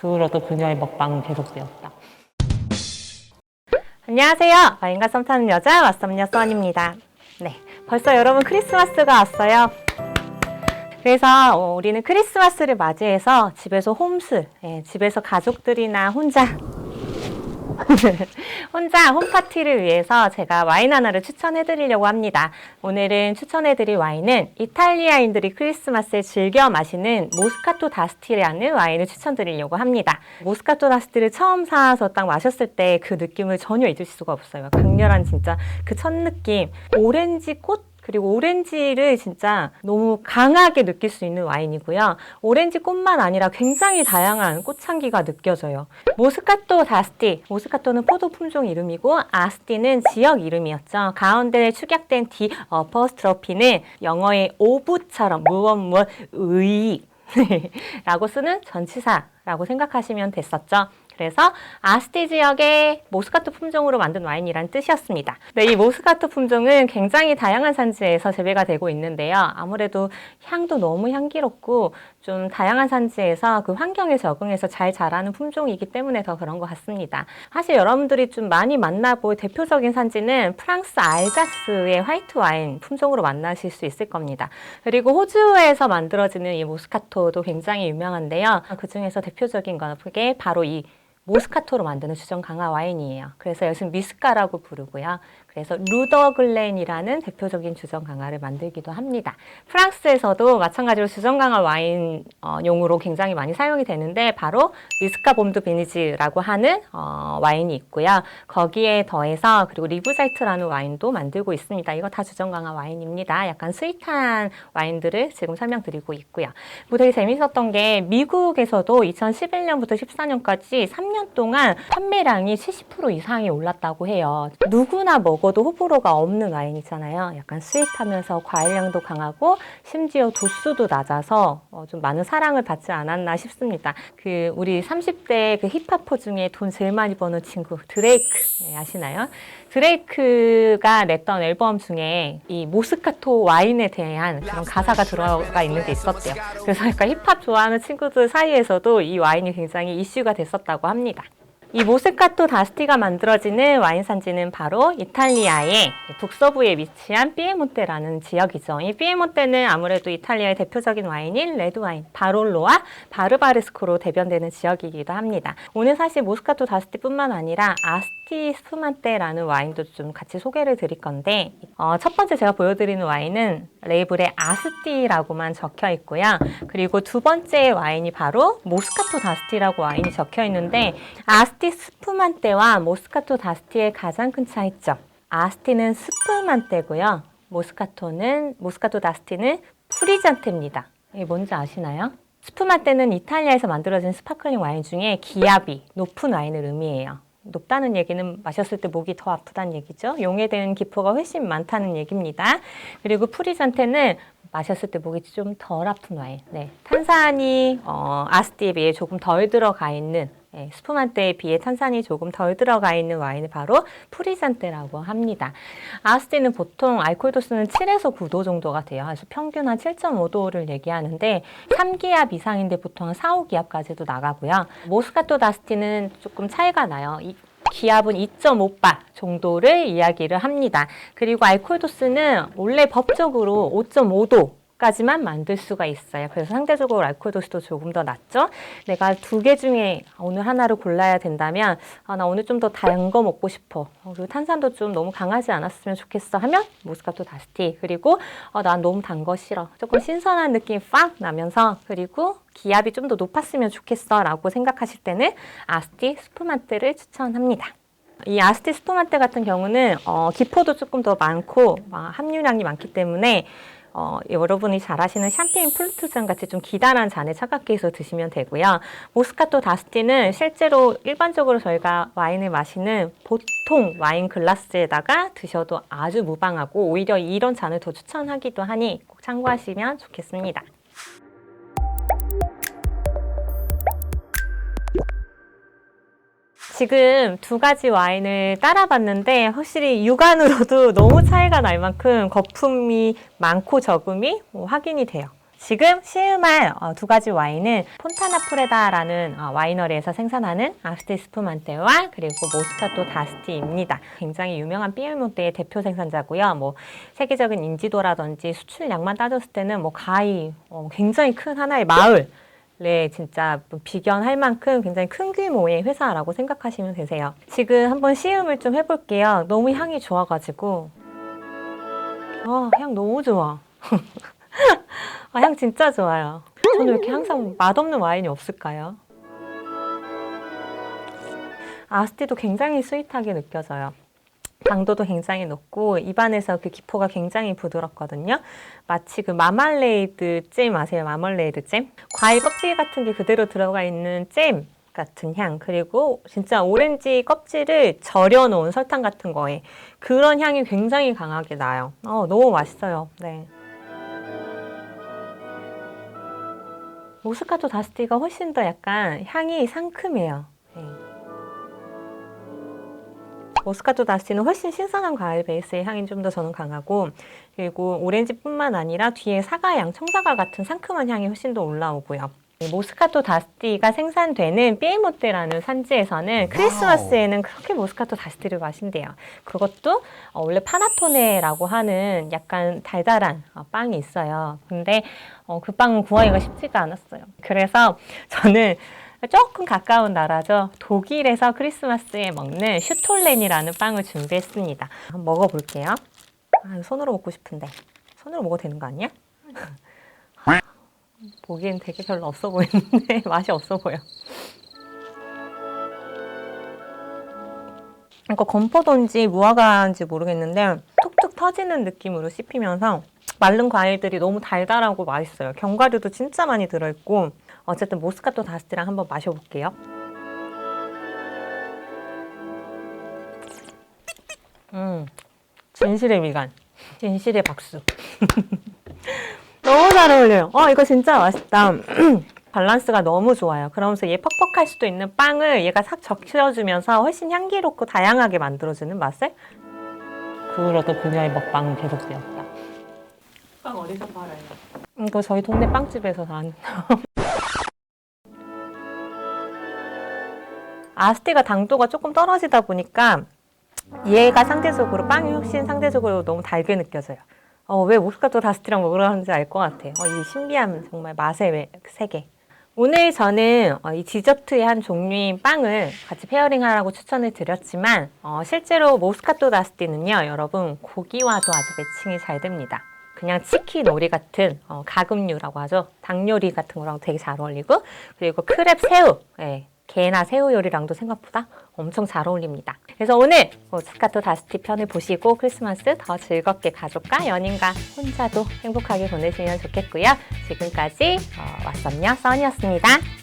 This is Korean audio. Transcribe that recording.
그로도 그녀의 먹방은 계속되었다. 안녕하세요. 와인과 썸 타는 여자 왓썸녀 써원입니다. 네, 벌써 여러분 크리스마스가 왔어요. 그래서 어, 우리는 크리스마스를 맞이해서 집에서 홈스, 예, 집에서 가족들이나 혼자 혼자 홈파티를 위해서 제가 와인 하나를 추천해 드리려고 합니다. 오늘은 추천해 드릴 와인은 이탈리아인들이 크리스마스에 즐겨 마시는 모스카토 다스티라는 와인을 추천드리려고 합니다. 모스카토 다스티를 처음 사서 딱 마셨을 때 그 느낌을 전혀 잊을 수가 없어요. 강렬한 진짜 그 첫 느낌. 오렌지 꽃 그리고 오렌지를 진짜 너무 강하게 느낄 수 있는 와인이고요. 오렌지 꽃만 아니라 굉장히 다양한 꽃향기가 느껴져요. 모스카토 다스티. 모스카토는 포도 품종 이름이고 아스티는 지역 이름이었죠. 가운데 축약된 D 어퍼스트로피는 영어의 오브처럼 무엇 무엇 의 라고 쓰는 전치사라고 생각하시면 됐었죠. 그래서 아스티 지역의 모스카토 품종으로 만든 와인이란 뜻이었습니다. 네, 이 모스카토 품종은 굉장히 다양한 산지에서 재배가 되고 있는데요. 아무래도 향도 너무 향기롭고 좀 다양한 산지에서 그 환경에 적응해서 잘 자라는 품종이기 때문에 더 그런 것 같습니다. 사실 여러분들이 좀 많이 만나볼 대표적인 산지는 프랑스 알자스의 화이트 와인 품종으로 만나실 수 있을 겁니다. 그리고 호주에서 만들어지는 이 모스카토도 굉장히 유명한데요. 그 중에서 대표적인 게 바로 이 모스카토로 만드는 주정 강화 와인이에요. 그래서 여기서 미스카라고 부르고요. 그래서 루더글렌이라는 대표적인 주정 강화를 만들기도 합니다. 프랑스에서도 마찬가지로 주정 강화 와인용으로 굉장히 많이 사용이 되는데 바로 미스카 봄드 비니지라고 하는 어, 와인이 있고요. 거기에 더해서 그리고 리브자이트라는 와인도 만들고 있습니다. 이거 다 주정 강화 와인입니다. 약간 스윗한 와인들을 지금 설명드리고 있고요. 뭐 되게 재밌었던 게 미국에서도 2011년부터 14년까지 3년 동안 판매량이 70% 이상이 올랐다고 해요. 누구나 먹어도 호불호가 없는 와인이잖아요. 약간 스윗하면서 과일량도 강하고 심지어 도수도 낮아서 어, 좀 많은 사랑을 받지 않았나 싶습니다. 그 우리 30대 그 힙합퍼 중에 돈 제일 많이 버는 친구 드레이크 네, 아시나요? 드레이크가 냈던 앨범 중에 이 모스카토 와인에 대한 그런 가사가 들어가 있는 게 있었대요. 그래서 약간 힙합 좋아하는 친구들 사이에서도 이 와인이 굉장히 이슈가 됐었다고 합니다. 이 모스카토 다스티가 만들어지는 와인 산지는 바로 이탈리아의 북서부에 위치한 피에몬테라는 지역이죠. 이 피에몬테는 아무래도 이탈리아의 대표적인 와인인 레드 와인, 바롤로와 바르바르스코로 대변되는 지역이기도 합니다. 오늘 사실 모스카토 다스티뿐만 아니라 아스티 스푸만테라는 와인도 좀 같이 소개를 드릴 건데 어, 첫 번째 제가 보여드리는 와인은 레이블에 아스티라고만 적혀 있고요. 그리고 두 번째 와인이 바로 모스카토 다스티라고 와인이 적혀 있는데 아스티 스푸만테와 모스카토 다스티의 가장 큰 차이점. 아스티는 스푸만테고요. 모스카토는 모스카토 다스티는 프리잔테입니다. 이게 뭔지 아시나요? 스푸만테는 이탈리아에서 만들어진 스파클링 와인 중에 기압이 높은 와인을 의미해요. 높다는 얘기는 마셨을 때 목이 더 아프다는 얘기죠. 용해되는 기포가 훨씬 많다는 얘기입니다. 그리고 프리잔테는 마셨을 때 목이 좀 덜 아픈 와인. 네. 탄산이 어, 아스티에 비해 조금 덜 들어가 있는 예, 스푸만테에 비해 탄산이 조금 덜 들어가 있는 와인을 바로 프리잔테라고 합니다. 아스티는 보통 알코올 도수는 7에서 9도 정도가 돼요. 그래서 평균 한 7.5도를 얘기하는데 3기압 이상인데 보통 한 4, 5기압까지도 나가고요. 모스카토 다스티는 조금 차이가 나요. 이, 기압은 2.5바 정도를 이야기를 합니다. 그리고 알코올 도수는 원래 법적으로 5.5도 까지만 만들 수가 있어요. 그래서 상대적으로 알코올 도수도 조금 더 낮죠. 내가 두 개 중에 오늘 하나를 골라야 된다면 아, 나 오늘 좀 더 단 거 먹고 싶어. 어, 그리고 탄산도 좀 너무 강하지 않았으면 좋겠어 하면 모스카토 다스티. 그리고 어, 난 너무 단 거 싫어. 조금 신선한 느낌 팍 나면서 그리고 기압이 좀 더 높았으면 좋겠어 라고 생각하실 때는 아스티 스푸만테를 추천합니다. 이 아스티 스푸만테 같은 경우는 어, 기포도 조금 더 많고 어, 함유량이 많기 때문에 어, 여러분이 잘 아시는 샴페인 플루트잔 같이 좀 기다란 잔에 차갑게 해서 드시면 되고요. 모스카토 다스티는 실제로 일반적으로 저희가 와인을 마시는 보통 와인 글라스에다가 드셔도 아주 무방하고 오히려 이런 잔을 더 추천하기도 하니 꼭 참고하시면 좋겠습니다. 지금 두 가지 와인을 따라봤는데 확실히 육안으로도 너무 차이가 날 만큼 거품이 많고 적음이 뭐 확인이 돼요. 지금 시음할 어, 두 가지 와인은 폰타나 프레다라는 어, 와이너리에서 생산하는 아스티 스푸만테와 그리고 모스카토 다스티입니다. 굉장히 유명한 비엘몬테의 대표 생산자고요. 뭐 세계적인 인지도라든지 수출량만 따졌을 때는 뭐 가히 어, 굉장히 큰 하나의 마을 네, 진짜 비견할 만큼 굉장히 큰 규모의 회사라고 생각하시면 되세요. 지금 한번 시음을 좀 해볼게요. 너무 향이 좋아가지고. 아, 향 너무 좋아. 아, 향 진짜 좋아요. 저는 왜 이렇게 항상 맛없는 와인이 없을까요? 아스티도 굉장히 스윗하게 느껴져요. 당도도 굉장히 높고 입안에서 그 기포가 굉장히 부드럽거든요. 마치 그 마말레이드 잼 아세요? 마멀레이드 잼? 과일 껍질 같은 게 그대로 들어가 있는 잼 같은 향 그리고 진짜 오렌지 껍질을 절여 놓은 설탕 같은 거에 그런 향이 굉장히 강하게 나요. 어, 너무 맛있어요. 네. 모스카토 다스티가 훨씬 더 약간 향이 상큼해요. 네. 모스카토 다스티는 훨씬 신선한 과일 베이스의 향이 좀 더 저는 강하고 그리고 오렌지뿐만 아니라 뒤에 사과향, 청사과 같은 상큼한 향이 훨씬 더 올라오고요. 이 모스카토 다스티가 생산되는 삐에모테라는 산지에서는 크리스마스에는 그렇게 모스카토 다스티를 마신대요. 그것도 어, 원래 파나토네라고 하는 약간 달달한 어, 빵이 있어요. 근데 어, 그 빵은 구하기가 쉽지가 않았어요. 그래서 저는 조금 가까운 나라죠. 독일에서 크리스마스에 먹는 슈톨렌이라는 빵을 준비했습니다. 한번 먹어볼게요. 아, 손으로 먹고 싶은데. 손으로 먹어도 되는 거 아니야? 보기엔 되게 별로 없어 보이는데 맛이 없어 보여. 이거 건포도인지 무화과인지 모르겠는데 툭툭 터지는 느낌으로 씹히면서 마른 과일들이 너무 달달하고 맛있어요. 견과류도 진짜 많이 들어있고 어쨌든 모스카토 다스티랑 한번 마셔볼게요. 음, 진실의 미간, 진실의 박수. 너무 잘 어울려요. 어, 이거 진짜 맛있다. 밸런스가 너무 좋아요. 그러면서 얘 퍽퍽할 수도 있는 빵을 얘가 싹 적셔주면서 훨씬 향기롭고 다양하게 만들어주는 맛을. 그러도 그녀의 먹방은 계속되었다. 빵 어디서 팔아요? 이거 저희 동네 빵집에서 산. 아스티가 당도가 조금 떨어지다 보니까 얘가 상대적으로 빵이 훨씬 상대적으로 너무 달게 느껴져요. 어, 왜 모스카토 다스티랑 먹으러 하는지 알 것 같아요. 어, 이 신비한 정말 맛의 매- 세계. 오늘 저는 어, 이 디저트의 한 종류인 빵을 같이 페어링하라고 추천을 드렸지만 어, 실제로 모스카토 다스티는요, 여러분 고기와도 아주 매칭이 잘 됩니다. 그냥 치킨 오리 같은 어, 가금류라고 하죠. 닭 요리 같은 거랑 되게 잘 어울리고 그리고 크랩 새우, 예, 게나 새우 요리랑도 생각보다 엄청 잘 어울립니다. 그래서 오늘 모스카토 다스티 편을 보시고 크리스마스 더 즐겁게 가족과 연인과 혼자도 행복하게 보내시면 좋겠고요. 지금까지 어, 왓썸녀 써니였습니다.